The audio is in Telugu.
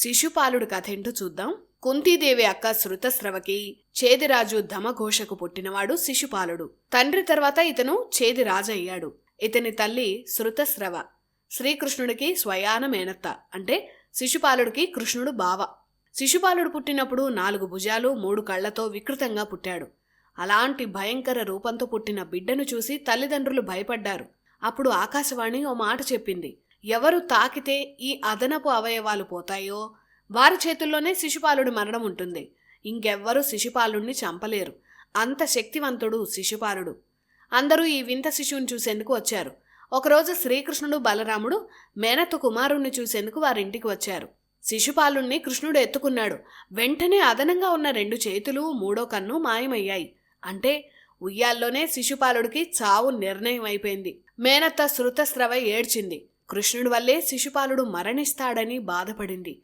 శిశుపాలుడు కథ ఏంటో చూద్దాం. కుంతీదేవి అక్క శృతస్రవకి చేదిరాజు ధమఘోషకు పుట్టినవాడు శిశుపాలుడు. తండ్రి తర్వాత ఇతను చేదిరాజు అయ్యాడు ఇతని తల్లి శృతస్రవ శ్రీకృష్ణుడికి స్వయాన మేనత్త. అంటే శిశుపాలుడికి కృష్ణుడు బావ. శిశుపాలుడు పుట్టినప్పుడు నాలుగు భుజాలు మూడు కళ్ళతో వికృతంగా పుట్టాడు. అలాంటి భయంకర రూపంతో పుట్టిన బిడ్డను చూసి తల్లిదండ్రులు భయపడ్డారు. అప్పుడు ఆకాశవాణి ఓ మాట చెప్పింది. ఎవరు తాకితే ఈ అదనపు అవయవాలు పోతాయో? వారి చేతుల్లోనే శిశుపాలుడి మరణం ఉంటుంది. ఇంకెవ్వరూ శిశుపాలుడిని చంపలేరు. అంత శక్తివంతుడు శిశుపాలుడు. అందరూ ఈ వింత శిశువుని చూసేందుకు వచ్చారు. ఒకరోజు శ్రీకృష్ణుడు బలరాముడు మేనత్త కుమారుణ్ణి చూసేందుకు వారింటికి వచ్చారు. శిశుపాలుణ్ణి కృష్ణుడు ఎత్తుకున్నాడు. వెంటనే అదనంగా ఉన్న రెండు చేతులు మూడో కన్ను మాయమయ్యాయి. అంటే ఉయ్యాల్లోనే శిశుపాలుడికి చావు నిర్ణయం అయిపోయింది మేనత్త శృతస్రవ ఏడ్చింది. కృష్ణుడి వల్లే శిశుపాలుడు మరణిస్తాడని బాధపడింది.